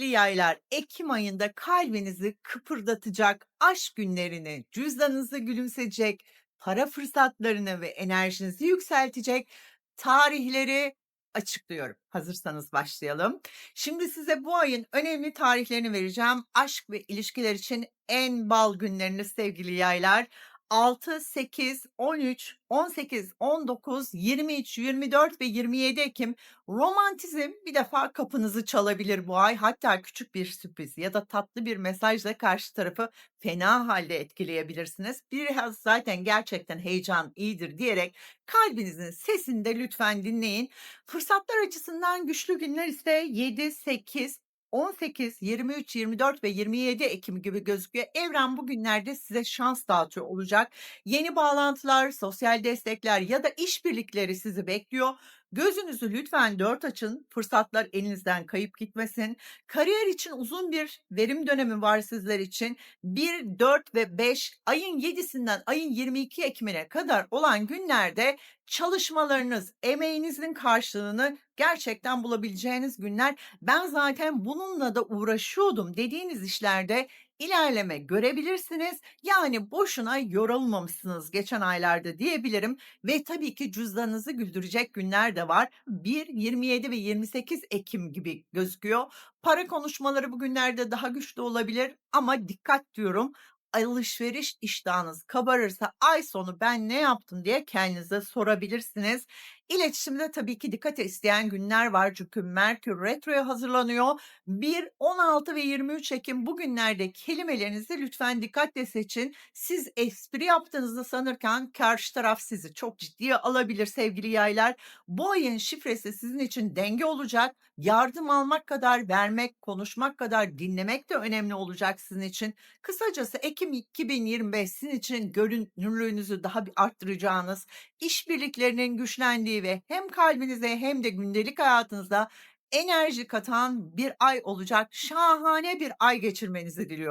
Yaylar, ekim ayında kalbinizi kıpırdatacak aşk günlerini, cüzdanınızı gülümsetecek, para fırsatlarını ve enerjinizi yükseltecek tarihleri açıklıyorum. Hazırsanız başlayalım. Şimdi size bu ayın önemli tarihlerini vereceğim. Aşk ve ilişkiler için en bal günlerini sevgili yaylar. 6, 8, 13, 18, 19, 23, 24 ve 27 Ekim romantizm bir defa kapınızı çalabilir bu ay. Hatta küçük bir sürpriz ya da tatlı bir mesajla karşı tarafı fena halde etkileyebilirsiniz. Biraz zaten gerçekten heyecan iyidir diyerek kalbinizin sesini de lütfen dinleyin. Fırsatlar açısından güçlü günler ise 7, 8, 18, 23, 24 ve 27 Ekim gibi gözüküyor. Evren bugünlerde size şans dağıtıyor olacak. Yeni bağlantılar, sosyal destekler ya da işbirlikleri sizi bekliyor. Gözünüzü lütfen dört açın. Fırsatlar elinizden kayıp gitmesin. Kariyer için uzun bir verim dönemi var sizler için. 1, 4 ve 5 ayın 7'sinden ayın 22 Ekim'ine kadar olan günlerde çalışmalarınız, emeğinizin karşılığını gerçekten bulabileceğiniz günler. Ben zaten bununla da uğraşıyordum dediğiniz işlerde ilerleme görebilirsiniz. Yani boşuna yorulmamışsınız geçen aylarda diyebilirim ve tabii ki cüzdanınızı güldürecek günler de var. 1, 27 ve 28 Ekim gibi gözüküyor. Para konuşmaları bugünlerde daha güçlü olabilir ama dikkat diyorum alışveriş iştahınız kabarırsa ay sonu ben ne yaptım diye kendinize sorabilirsiniz. İletişimde tabii ki dikkat isteyen günler var çünkü Merkür Retro'ya hazırlanıyor. 1, 16 ve 23 Ekim bugünlerde kelimelerinizi lütfen dikkatle seçin. Siz espri yaptığınızı sanırken karşı taraf sizi çok ciddiye alabilir sevgili yaylar. Bu ayın şifresi sizin için denge olacak. Yardım almak kadar vermek, konuşmak kadar dinlemek de önemli olacak sizin için. Kısacası Ekim 2025 sizin için görünürlüğünüzü daha bir arttıracağınız, işbirliklerinin güçlendiği ve hem kalbinize hem de gündelik hayatınızda enerji katan bir ay olacak. Şahane bir ay geçirmenizi diliyorum.